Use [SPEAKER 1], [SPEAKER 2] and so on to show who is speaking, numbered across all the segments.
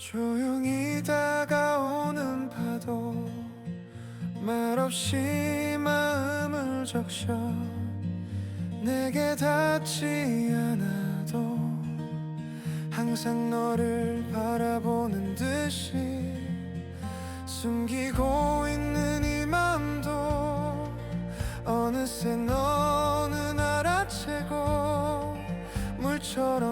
[SPEAKER 1] 조용히 다가오는 파도 말없이 마음을 적셔 내게 닿지 않아도 항상 너를 바라보는 듯이 숨기고 있는 이 맘도 어느새 너는 알아채고 물처럼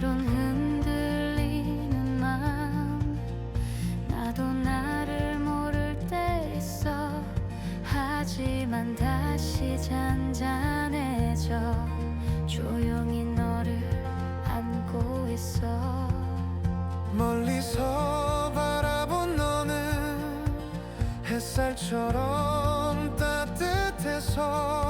[SPEAKER 2] 때론 흔들리는 마음. 나도 나를 모를 때 있어. 하지만 다시 잔잔해져. 조용히 너를 안고 있어.
[SPEAKER 1] 멀리서 바라본 너는 햇살처럼 따뜻해서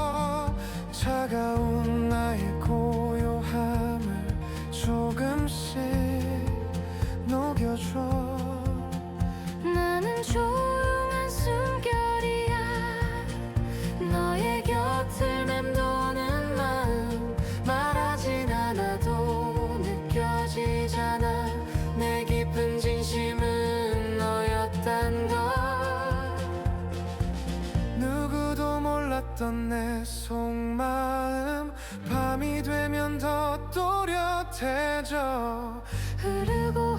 [SPEAKER 1] 몰랐던 내 속마음 밤이 되면 더 또렷해져.
[SPEAKER 2] 흐르고